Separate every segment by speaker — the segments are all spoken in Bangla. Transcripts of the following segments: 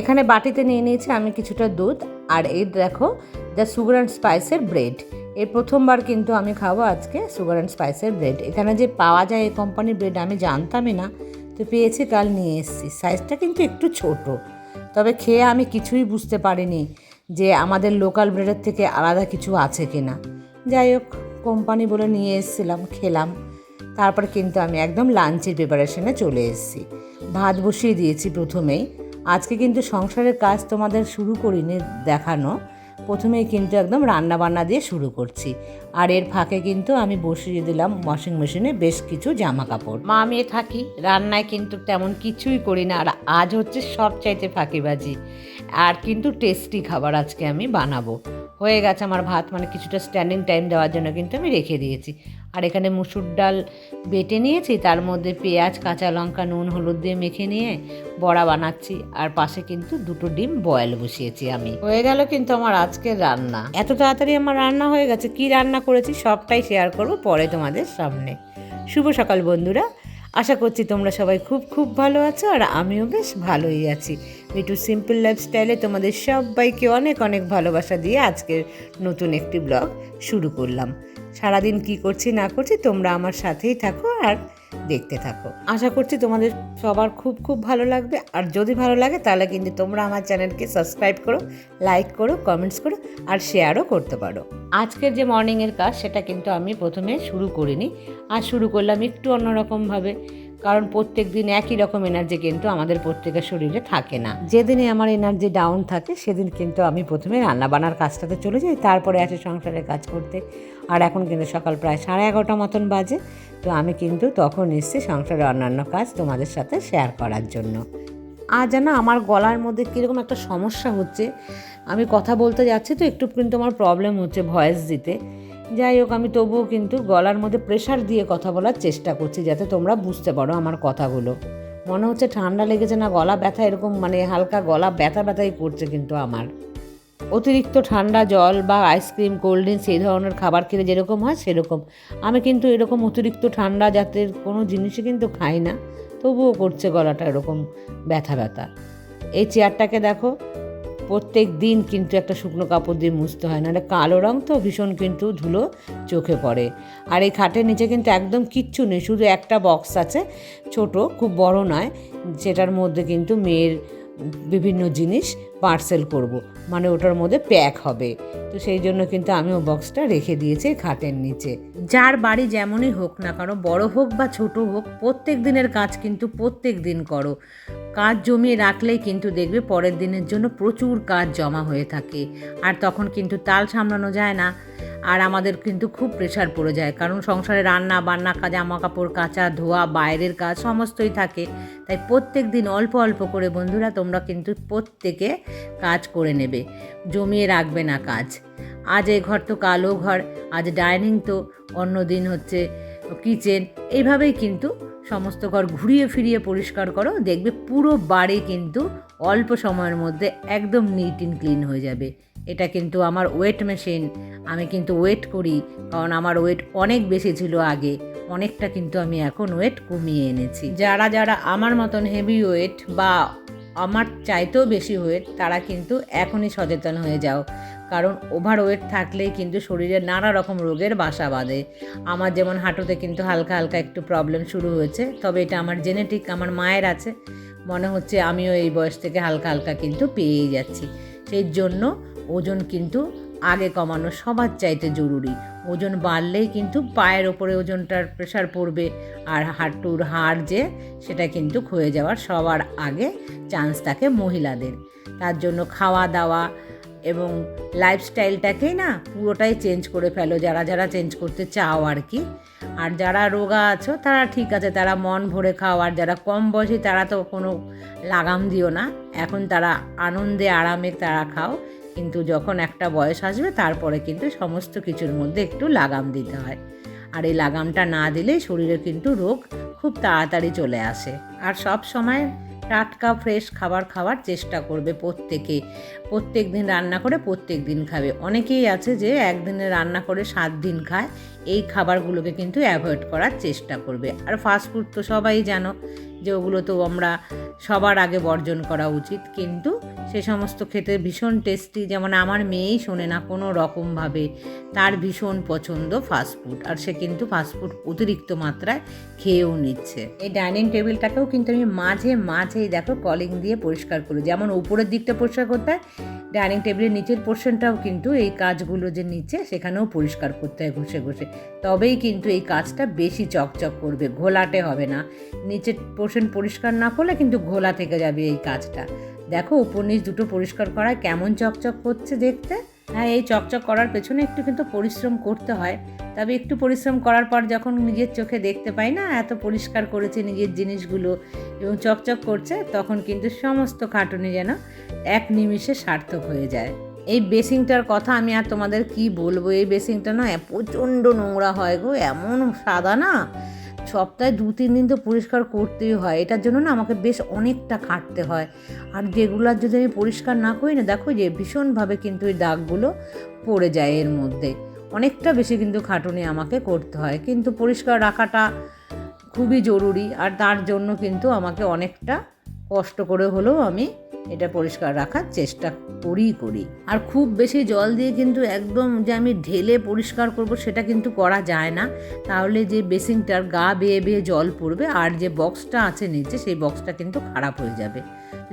Speaker 1: এখানে বাটিতে নিয়ে নিয়েছি আমি কিছুটা দুধ, আর এই দেখো দ্য সুগার অ্যান্ড স্পাইসের ব্রেড এই প্রথমবার কিন্তু আমি খাব আজকে সুগার অ্যান্ড স্পাইসের ব্রেড এখানে যে পাওয়া যায় এই কোম্পানির ব্রেড আমি জানতামই না, তো পেয়েছি, কাল নিয়ে এসেছি। সাইজটা কিন্তু একটু ছোট, তবে খেয়ে আমি কিছুই বুঝতে পারিনি যে আমাদের লোকাল ব্রেডের থেকে আলাদা কিছু আছে কি না যাই হোক কোম্পানি বলে নিয়ে এসেছিলাম, খেলাম। তারপর কিন্তু আমি একদম লাঞ্চের প্রিপারেশনে চলে এসেছি। ভাত বসিয়ে দিয়েছি প্রথমেই। আজকে কিন্তু সংসারের কাজ তোমাদের শুরু করিনি দেখানো। প্রথমেই কিন্তু একদম রান্না বান্না দিয়ে শুরু করছি। আর এর ফাঁকে কিন্তু আমি বসিয়ে দিলাম ওয়াশিং মেশিনে বেশ কিছু জামা কাপড় মা আমি থাকি, রান্নায় কিন্তু তেমন কিছুই করি না। আর আজ হচ্ছে সব চাইতে ফাঁকিবাজি। আর কিন্তু টেস্টি খাবার আজকে আমি বানাবো। হয়ে গেছে আমার ভাত মানে কিছুটা স্ট্যান্ডিং টাইম দেওয়ার জন্য কিন্তু আমি রেখে দিয়েছি। আর এখানে মুসুর ডাল বেটে নিয়েছি, তার মধ্যে পেঁয়াজ, কাঁচা লঙ্কা, নুন, হলুদ দিয়ে মেখে নিয়ে বড়া বানাচ্ছি। আর পাশে কিন্তু দুটো ডিম বয়েল বসিয়েছি আমি। হয়ে গেল কিন্তু আমার আজকের রান্না। এত তাড়াতাড়ি আমার রান্না হয়ে গেছে, কি রান্না করেছি সবটাই শেয়ার করব পরে তোমাদের সামনে। শুভ সকাল বন্ধুরা, আশা করছি তোমরা সবাই খুব খুব ভালো আছো আর আমিও বেশ ভালোই আছি। মিটু সিম্পল লাইফস্টাইলে তোমাদের সবাইকে অনেক অনেক ভালোবাসা দিয়ে আজকের নতুন একটি ব্লগ শুরু করলাম। সারাদিন কি করছি, না করছি তোমরা আমার সাথেই থাকো আর দেখতে থাকো। আশা করছি তোমাদের সবার খুব খুব ভালো লাগবে। আর যদি ভালো লাগে তাহলে কিন্তু তোমরা আমার চ্যানেলকে সাবস্ক্রাইব করো লাইক করো কমেন্টস করো আর শেয়ারও করতে পারো। আজকের যে মর্নিংয়ের কাজ সেটা কিন্তু আমি প্রথমে শুরু করিনি। আর শুরু করলাম একটু অন্যরকমভাবে। কারণ প্রত্যেক দিন একই রকম এনার্জি কিন্তু আমাদের প্রত্যেকের শরীরে থাকে না। যেদিনে আমার এনার্জি ডাউন থাকে, সেদিন কিন্তু আমি প্রথমে রান্না বান্নার কাজটাতে চলে যাই, তারপরে আসে সংসারের কাজ করতে। আর এখন কিন্তু সকাল প্রায় সাড়ে এগারোটা মতন বাজে, তো আমি কিন্তু তখন এসছি সংসারের অন্যান্য কাজ তোমাদের সাথে শেয়ার করার জন্য। আর যেন আমার গলার মধ্যে কীরকম একটা সমস্যা হচ্ছে, আমি কথা বলতে যাচ্ছি তো একটু কিন্তু আমার প্রবলেম হচ্ছে ভয়েস দিতে। যাই হোক, আমি তবুও কিন্তু গলার মধ্যে প্রেশার দিয়ে কথা বলার চেষ্টা করছি যাতে তোমরা বুঝতে পারো আমার কথাগুলো। মনে হচ্ছে ঠান্ডা লেগেছে না, গলা ব্যথা এরকম মানে হালকা গলা ব্যথা ব্যথাই করছে কিন্তু আমার। অতিরিক্ত ঠান্ডা জল বা আইসক্রিম কোল্ড ড্রিঙ্কস এই ধরনের খাবার খেলে যেরকম হয় সেরকম। আমি কিন্তু এরকম অতিরিক্ত ঠান্ডা জাতের কোনো জিনিসই কিন্তু খাই না, তবুও করছে গলাটা এরকম ব্যথা ব্যথা। এই চেয়ারটাকে দেখো প্রত্যেক দিন কিন্তু একটা শুকনো কাপড় দিয়ে মুছতে হয়, নাহলে কালো রং তো ভীষণ কিন্তু ধুলো চোখে পড়ে। আর এই খাটের নিচে কিন্তু একদম কিচ্ছু নেই, শুধু একটা বক্স আছে, ছোট, খুব বড় নয় সেটার মধ্যে কিন্তু মেয়ের বিভিন্ন জিনিস পার্সেল করব। মানে ওটার মধ্যে প্যাক হবে। তো সেই জন্য কিন্তু আমি ও বক্সটা রেখে দিয়েছি খাটের নিচে। যার বাড়ি যেমনই হোক না কেন, বড় হোক বা ছোট হোক, প্রত্যেক দিনের কাজ কিন্তু প্রত্যেক দিন করো। কাজ জমিয়ে রাখলেই কিন্তু দেখবে পরের দিনের জন্য প্রচুর কাজ জমা হয়ে থাকে। আর তখন কিন্তু তাল সামলানো যায় না। আর আমাদের কিন্তু খুব প্রেশার পড়ে যায়, কারণ সংসারে রান্না, বান্না জামা কাপড় কাচা ধোয়া, বাইরের কাজ সমস্তই থাকে। তাই প্রত্যেক দিন অল্প অল্প করে বন্ধুরা তোমরা কিন্তু প্রত্যেকে কাজ করে নেবে, জমিয়ে রাখবে না কাজ। আজ এই ঘর তো কালো ঘর, আজ ডাইনিং তো, অন্য দিন হচ্ছে কিচেন এইভাবেই কিন্তু সমস্ত ঘর ঘুরিয়ে ফিরিয়ে পরিষ্কার করো, দেখবে পুরো বাড়ি কিন্তু অল্প সময়ের মধ্যে একদম নিট অ্যান্ড ক্লিন হয়ে যাবে। এটা কিন্তু আমার ওয়েট মেশিন। আমি কিন্তু ওয়েট করি, কারণ আমার ওয়েট অনেক বেশি ছিল আগে। অনেকটা কিন্তু আমি এখন ওয়েট কমিয়ে এনেছি। যারা যারা আমার মতন হেভি ওয়েট বা আমার চাইতেও বেশি ওয়েট তারা কিন্তু এখনই সচেতন হয়ে যাও। কারণ ওভার ওয়েট থাকলেই কিন্তু শরীরে নানা রকম রোগের বাসা বাঁধে। আমার যেমন হাঁটুতে কিন্তু হালকা হালকা একটু প্রবলেম শুরু হয়েছে, তবে এটা আমার জেনেটিক আমার মায়ের আছে। মনে হচ্ছে আমিও এই বয়স থেকে হালকা হালকা কিন্তু পেয়েই যাচ্ছি। সেই জন্য ওজন কিন্তু আগে কমানো সবার চাইতে জরুরি। ওজন বাড়লেই কিন্তু পায়ের ওপরে ওজনটার প্রেশার পড়বে আর হাঁটুর হাড় যে, সেটা কিন্তু ক্ষয়ে যাওয়ার সবার আগে চান্স থাকে মহিলাদের। তার জন্য খাওয়া দাওয়া এবং লাইফস্টাইলটাকেই না পুরোটাই চেঞ্জ করে ফেলো, যারা যারা চেঞ্জ করতে চাও আর কি। আর যারা রোগা আছো, তারা ঠিক আছে, তারা মন ভরে খাও। আর যারা কম বয়সী, তারা তো কোনো লাগাম দিও না। এখন তারা আনন্দে, আরামে তারা খাও। কিন্তু যখন একটা বয়স আসবে, তারপরে কিন্তু সমস্ত কিছুর মধ্যে একটু লাগাম দিতে হয়। আর এই লাগামটা না দিলেই শরীরে কিন্তু রোগ খুব তাড়াতাড়ি চলে আসে। আর সব সময় টাটকা, ফ্রেশ খাবার খাওয়ার চেষ্টা করবে প্রত্যেকে। প্রত্যেক দিন রান্না করে প্রত্যেক দিন খাবে। অনেকেই আছে যে একদিনে রান্না করে সাত দিন খায়। এই খাবারগুলোকে কিন্তু অ্যাভয়েড করার চেষ্টা করবে। আর ফাস্টফুড তো সবাই জানো। যে ওগুলো তো আমরা সবার আগে বর্জন করা উচিত, কিন্তু সে সমস্ত খেতে ভীষণ টেস্টি যেমন আমার মেয়েই শোনে না কোনো রকমভাবে, তার ভীষণ পছন্দ ফাস্টফুড আর সে কিন্তু ফাস্টফুড অতিরিক্ত মাত্রায় খেয়েও নিচ্ছে। এই ডাইনিং টেবিলটাকেও কিন্তু আমি মাঝে মাঝেই দেখো কলিং দিয়ে পরিষ্কার করি, যেমন উপরের দিকটা পরিষ্কার করতে হয় ডাইনিং টেবিলের নিচের পোর্শনটাও কিন্তু এই কাজগুলো যে নিচে সেখানেও পরিষ্কার করতে হয় ঘষে ঘষে। তবেই কিন্তু এই কাজটা বেশি চকচক করবে, ঘোলাটে হবে না। নিচের পোর্শন পরিষ্কার না করলে কিন্তু ঘোলা থেকে যাবে এই কাজটা। দেখো উপর নিচ দুটো পরিষ্কার করায় কেমন চকচক করছে দেখতে। হ্যাঁ এই চকচক করার পেছনে একটু কিন্তু পরিশ্রম করতে হয়। তবে একটু পরিশ্রম করার পর যখন নিজের চোখে দেখতে পাই না, এত পরিষ্কার করেছে নিজের জিনিসগুলো এবং চকচক করছে, তখন কিন্তু সমস্ত খাটুনি যেন এক নিমিষে সার্থক হয়ে যায়। এই বেসিংটার কথা আমি আর তোমাদের কি বলব? এই বেসিংটা না প্রচণ্ড নোংরা হয় গো, এমন সাদা না। সপ্তাহে দু, তিন দিন তো পরিষ্কার করতেই হয়। এটার জন্য না আমাকে বেশ অনেকটা খাটতে হয়। আর যেগুলার যদি আমি পরিষ্কার না করি না, দেখো যে ভীষণভাবে কিন্তু এই দাগগুলো পড়ে যায় এর মধ্যে। অনেকটা বেশি কিন্তু খাটুনি আমাকে করতে হয়। কিন্তু পরিষ্কার রাখাটা খুবই জরুরি। আর তার জন্য কিন্তু আমাকে অনেকটা কষ্ট করে হলেও আমি এটা পরিষ্কার রাখার চেষ্টা করি করি। আর খুব বেশি জল দিয়ে কিন্তু একদম যে আমি ঢেলে পরিষ্কার করব সেটা কিন্তু করা যায় না। তাহলে যে বেসিংটার গা বেয়ে বেয়ে জল পড়বে আর যে বক্সটা আছে নিচে সেই বক্সটা কিন্তু খারাপ হয়ে যাবে।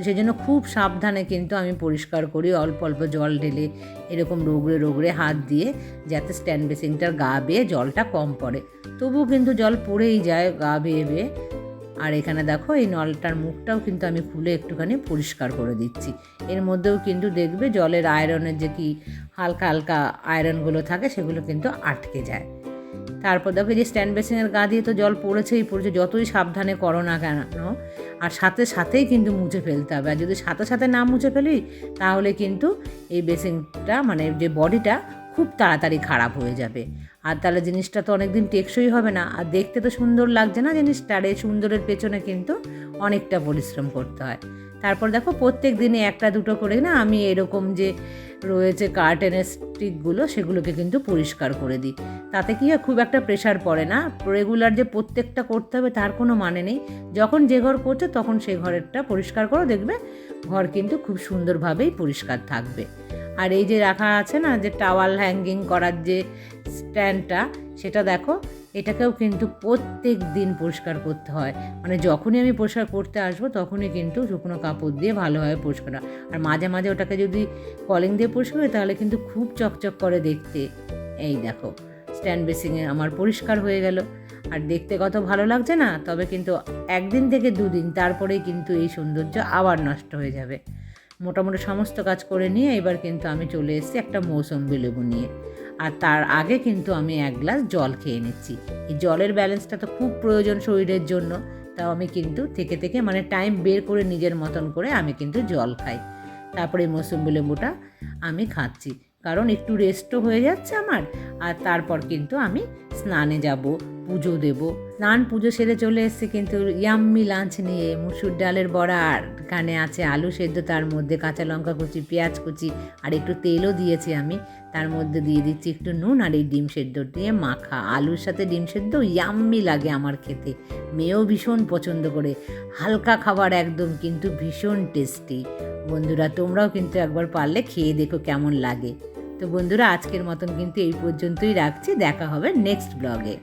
Speaker 1: সেই জন্য খুব সাবধানে কিন্তু আমি পরিষ্কার করি, অল্প অল্প জল ঢেলে এরকম রোগড়ে রোগড়ে হাত দিয়ে যাতে স্ট্যান্ড বেসিংটার গা বেয়ে জলটা কম পড়ে। তবুও কিন্তু জল পড়েই যায় গা বেয়ে বেয়ে। আর এখানে দেখো এই নলটার মুখটাও কিন্তু আমি খুলে একটুখানি পরিষ্কার করে দিচ্ছি। এর মধ্যেও কিন্তু দেখবে জলের আয়রনের যে কি হালকা হালকা আয়রনগুলো থাকে সেগুলো কিন্তু আটকে যায়। তারপর দেখো যে স্ট্যান্ড বেসিনের গা দিয়ে তো জল পড়েছেই পড়েছে, যতই সাবধানে করো না কেন, আর সাথে সাথেই কিন্তু মুছে ফেলতে হবে। আর যদি সাথে সাথে না মুছে ফেলি, তাহলে কিন্তু এই বেসিনটা মানে যে বডিটা খুব তাড়াতাড়ি খারাপ হয়ে যাবে। আর তাহলে জিনিসটা তো অনেকদিন টেকসই হবে না। আর দেখতে তো সুন্দর লাগছে না জিনিসটা? আর এই সুন্দরের পেছনে কিন্তু অনেকটা পরিশ্রম করতে হয়। তারপর দেখো প্রত্যেক দিনে একটা দুটো করে না আমি এরকম যে রয়েছে কার্টেনের স্টিকগুলো সেগুলোকে কিন্তু পরিষ্কার করে দিই। তাতে কি হয়, খুব একটা প্রেশার পড়ে না। রেগুলার যে প্রত্যেকটা করতে হবে তার কোনো মানে নেই। যখন যে ঘর করছে তখন সেই ঘরেরটা পরিষ্কার করো, দেখবে ঘর কিন্তু খুব সুন্দরভাবেই পরিষ্কার থাকবে। আর এই যে রাখা আছে না যে টাওয়াল হ্যাঙ্গিং করার যে স্ট্যান্ডটা সেটা দেখো এটাকেও কিন্তু প্রত্যেক দিন পরিষ্কার করতে হয়। মানে যখনই আমি পরিষ্কার করতে আসব, তখনই কিন্তু শুকনো কাপড় দিয়ে ভালোভাবে পরিষ্কার। আর মাঝে মাঝে ওটাকে যদি কলিং দিয়ে পরিষ্কার করি, তাহলে কিন্তু খুব চকচক করে দেখতে। এই দেখো, স্ট্যান্ড বেসিংয়ে আমার পরিষ্কার হয়ে গেল। আর দেখতে কত ভালো লাগছে না? তবে কিন্তু একদিন থেকে দুদিন তারপরেই কিন্তু এই সৌন্দর্য আবার নষ্ট হয়ে যাবে। মোটামুটি সমস্ত কাজ করে নিয়ে এবার কিন্তু আমি চলে এসেছি একটা মৌসম্বি লেবু নিয়ে। আর তার আগে কিন্তু আমি এক গ্লাস জল খেয়ে নিচ্ছি। এই জলের ব্যালেন্সটা তো খুব প্রয়োজন শরীরের জন্য। তাও আমি কিন্তু থেকে থেকে মানে টাইম বের করে নিজের মতন করে আমি কিন্তু জল খাই। তারপরে মৌসুম্বি লেবুটা আমি খাচ্ছি। কারণ একটু রেস্টও হয়ে যাচ্ছে আমার। আর তারপর কিন্তু আমি স্নানে যাব, পুজো দেব। স্নান, পুজো সেরে চলে এসেছি কিন্তু ইয়াম্মি লাঞ্চ নিয়ে। মুসুর ডালের বড়া আর এখানে আছে আলু সেদ্ধ, তার মধ্যে কাঁচা লঙ্কা কুচি, পেঁয়াজ কুচি, আর একটু তেলও দিয়েছি আমি। তার মধ্যে দিয়ে দিচ্ছি একটু নুন আর এই ডিম সেদ্ধ দিয়ে মাখা। আলুর সাথে ডিম সেদ্ধ ইয়াম্মি লাগে আমার খেতে। মেয়েও ভীষণ পছন্দ করে। হালকা খাবার একদম, কিন্তু ভীষণ টেস্টি বন্ধুরা, তোমরাও কিন্তু একবার পারলে খেয়ে দেখো কেমন লাগে। তো বন্ধুরা, আজকের মতন কিন্তু এই পর্যন্তই রাখছি। দেখা হবে নেক্সট ব্লগে